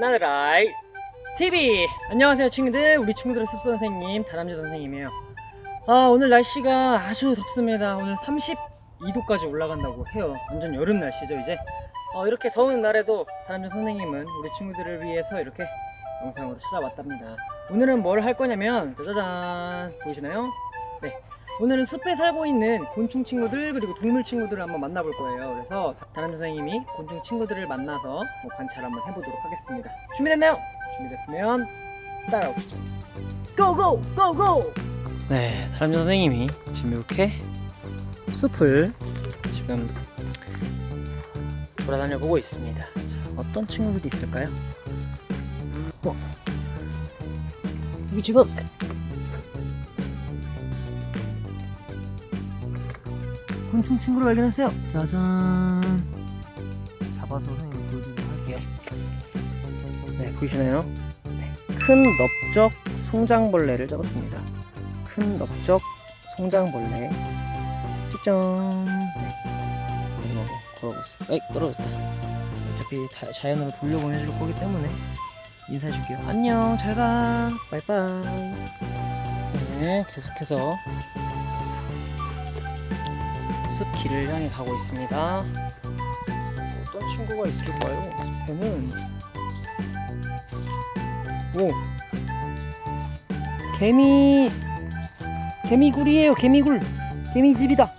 나르라이 TV 안녕하세요 친구들. 우리 친구들의 습 선생님 다람쥐 선생님이에요. 아 오늘 날씨가 아주 덥습니다. 오늘 32도까지 올라간다고 해요. 완전 여름 날씨죠 이제? 어, 이렇게 더운 날에도 다람쥐 선생님은 우리 친구들을 위해서 이렇게 영상으로 찾아왔답니다. 오늘은 뭘 할 거냐면 짜자잔! 보이시나요? 네 오늘은 숲에 살고 있는 곤충 친구들 그리고 동물 친구들을 한번 만나볼 거예요. 그래서 다른 선생님이 곤충 친구들을 만나서 뭐 관찰 한번 해보도록 하겠습니다. 준비됐나요? 준비됐으면 따라오시죠. 고고 고고. 네, 다른 선생님이 지금 이렇게 숲을 지금 돌아다녀 보고 있습니다. 자, 어떤 친구들이 있을까요? 어, 여기 지금 곤충 친구를 발견했어요. 짜잔. 잡아서 선생님 보여드리도록 할게요. 네, 보이시나요? 네. 큰 넓적 송장벌레를 잡았습니다. 큰 넓적 송장벌레. 찍점. 네. 마지막으로 걸어보겠습니다. 에이, 떨어졌다. 어차피 다- 자연으로 돌려보내줄 거기 때문에 인사해줄게요. 안녕, 잘 가. 바이바이. 네, 계속해서 숲 길을 향해 가고 있습니다. 어떤 친구가 있을까요? 숲에는 오 개미 개미굴이에요. 개미굴 개미집이다.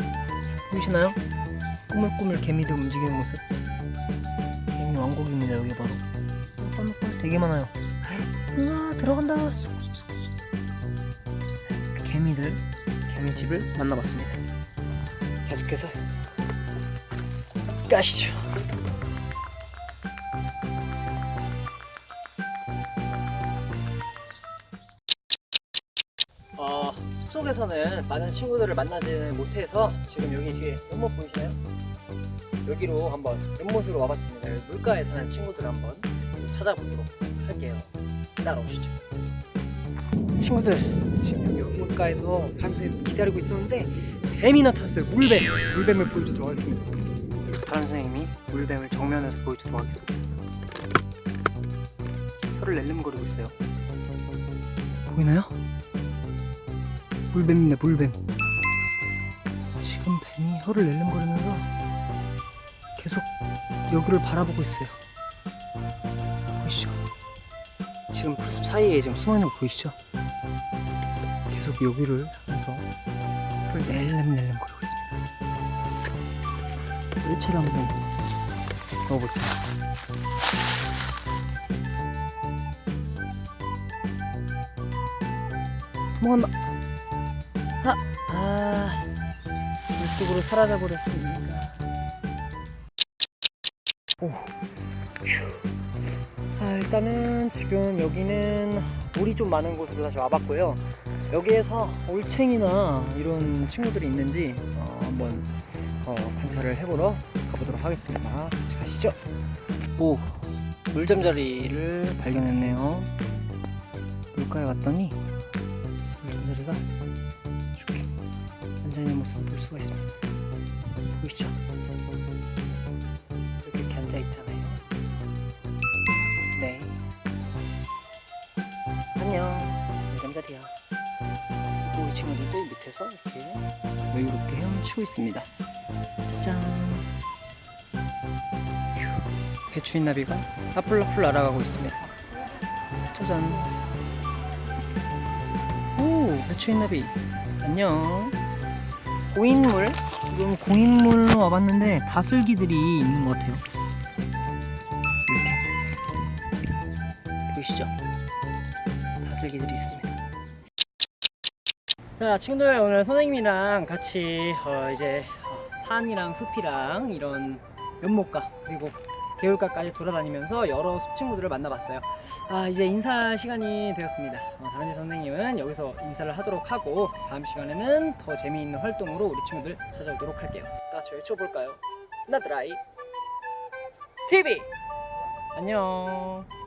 보이시나요? 꾸물꾸물 개미들 움직이는 모습. 개미 왕국입니다. 여기 바로. 빨빨빨 되게 많아요. 우와 들어간다. 쑥, 쑥, 쑥. 개미들 개미집을 만나봤습니다. 계속해서 가시죠. 어, 숲속에서는 많은 친구들을 만나지는 못해서 지금 여기 뒤에 연못 보이시나요? 여기로 한번 연못으로 와봤습니다. 물가에 사는 친구들 한번 찾아보도록 할게요. 따라오시죠. 친구들 지금 여기 연못가에서 단순히 기다리고 있었는데 뱀이 나타났어요. 물뱀. 물뱀을 보여주도록 하겠습니다. 다른 선생님이 물뱀을 정면에서 보여주도록 하겠습니다. 혀를 낼름거리고 있어요. 보이나요? 물뱀입니다. 물뱀. 지금 뱀이 혀를 낼름거리면서 계속 여기를 바라보고 있어요. 보이시죠? 지금 풀숲 사이에 지금 숨어있는 거 보이시죠? 계속 여기를 향해서 혀를 낼름낼름 거리고 있습니다. 일체를 한번 넣어볼게요. 도망간다. 아, 아, 물속으로 사라져 버렸습니다. 오, 휴. 아, 일단은 지금 여기는 물이 좀 많은 곳으로 다시 와봤고요. 여기에서 올챙이나 이런 친구들이 있는지 어, 한번 어, 관찰을 해보러 가보도록 하겠습니다. 같이 가시죠. 오, 물잠자리를 발견했네요. 물가에 갔더니 물잠자리가 이렇게 앉아있는 모습을 볼 수가 있습니다. 보이시죠? 이렇게 앉아있잖아요. 네. 안녕. 물잠자리야. 친구들도 밑에서 이렇게 여유롭게 헤엄치고 있습니다. 짜잔. 휴. 배추인 나비가 앞불앞불 날아가고 있습니다. 짜잔. 오, 배추인 나비. 안녕. 고인물. 지금 고인물로 와봤는데 다슬기들이 있는 것 같아요. 이렇게. 보이시죠? 다슬기들이 있습니다. 자, 친구들 오늘 선생님이랑 같이 어, 이제 어, 산이랑 숲이랑 이런 연못가 그리고 개울가까지 돌아다니면서 여러 숲 친구들을 만나봤어요. 아 이제 인사 시간이 되었습니다. 어, 다른지 선생님은 여기서 인사를 하도록 하고 다음 시간에는 더 재미있는 활동으로 우리 친구들 찾아오도록 할게요. 다 같이 외쳐볼까요? 나드라이 TV 안녕.